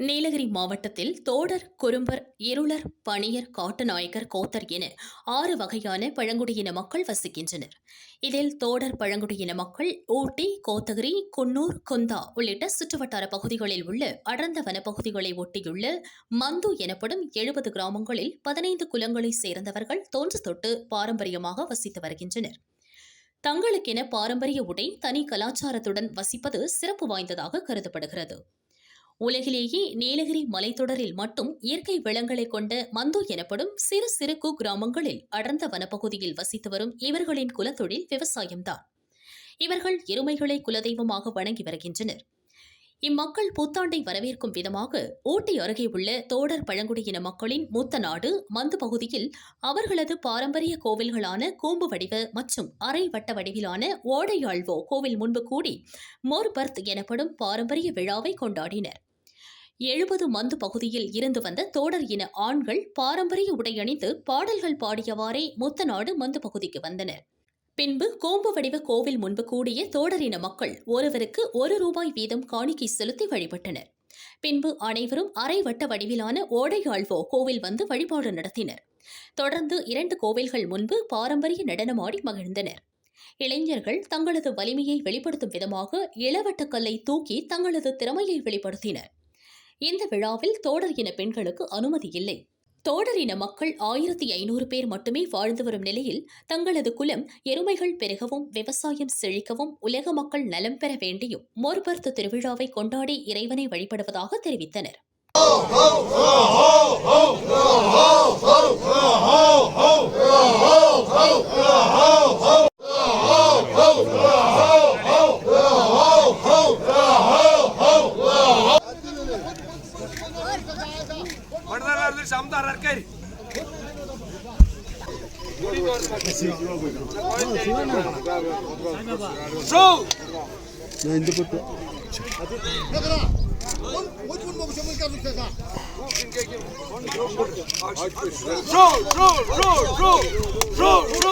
நீலகிரி மாவட்டத்தில் தோடர் குறும்பர் இருளர் பணியர் காட்டுநாயக்கர் கோத்தர் என ஆறு வகையான பழங்குடியின மக்கள் வசிக்கின்றனர். இதில் தோடர் பழங்குடியின மக்கள் ஊட்டி கோத்தகிரி குன்னூர் குந்தா உள்ளிட்ட சுற்றுவட்டார பகுதிகளில் உள்ள அடர்ந்த வனப்பகுதிகளை ஒட்டியுள்ள மந்து எனப்படும் எழுபது கிராமங்களில் பதினைந்து குலங்களைச் சேர்ந்தவர்கள் தோன்று தொட்டு பாரம்பரியமாக வசித்து வருகின்றனர். தங்களுக்கென பாரம்பரிய உடை தனி கலாச்சாரத்துடன் வசிப்பது சிறப்பு வாய்ந்ததாக கருதப்படுகிறது. உலகிலேயே நீலகிரி மலைத்தொடரில் மட்டும் இயற்கை வளங்களை கொண்ட மந்து எனப்படும் சிறு சிறு குக்கிராமங்களில் அடர்ந்த வனப்பகுதியில் வசித்து வரும் இவர்களின் குலத்தொழில் விவசாயம்தான். இவர்கள் எருமைகளை குலதெய்வமாக வணங்கி வருகின்றனர். இம்மக்கள் புத்தாண்டை வரவேற்கும் விதமாக ஊட்டி அருகே உள்ள தோடர் பழங்குடியின மக்களின் மூத்த நாடு மந்து பகுதியில் அவர்களது பாரம்பரிய கோவில்களான கூம்பு வடிவ மற்றும் அரை வட்ட வடிவிலான ஓடையாழ்வோ கோவில் முன்பு கூடி மோர்பர்த் எனப்படும் பாரம்பரிய விழாவை கொண்டாடினர். எழுபது மந்து பகுதியில் இருந்து வந்த தோடர் இன ஆண்கள் பாரம்பரிய உடையணிந்து பாடல்கள் பாடியவாறே முத்தநாடு மந்து பகுதிக்கு வந்தனர். பின்பு கோம்பு வடிவ கோவில் முன்பு கூடிய தோடரின மக்கள் ஒருவருக்கு ஒரு ரூபாய் வீதம் காணிக்கை செலுத்தி வழிபட்டனர். பின்பு அனைவரும் அரை வட்ட வடிவிலான ஓடையாழ்வோ கோவில் வந்து வழிபாடு நடத்தினர். தொடர்ந்து இரண்டு கோவில்கள் முன்பு பாரம்பரிய நடனமாடி மகிழ்ந்தனர். இளைஞர்கள் தங்களது வலிமையை வெளிப்படுத்தும் விதமாக இளவட்டக்கல்லை தூக்கி தங்களது திறமையை வெளிப்படுத்தினர். இந்த விழாவில் தோடர் இன பெண்களுக்கு அனுமதி இல்லை. தோடர் இன மக்கள் ஆயிரத்தி ஐநூறு பேர் மட்டுமே வாழ்ந்து வரும் நிலையில் தங்களது குலம் எருமைகள் பெருகவும் விவசாயம் செழிக்கவும் உலக மக்கள் நலம் பெற வேண்டியும் மோர்பர்த்த திருவிழாவை கொண்டாடி இறைவனை வழிபடுவதாக தெரிவித்தனர். வடதாரில் சமதார் இருக்காரு ஷோ இந்த பட்டு show show show show show show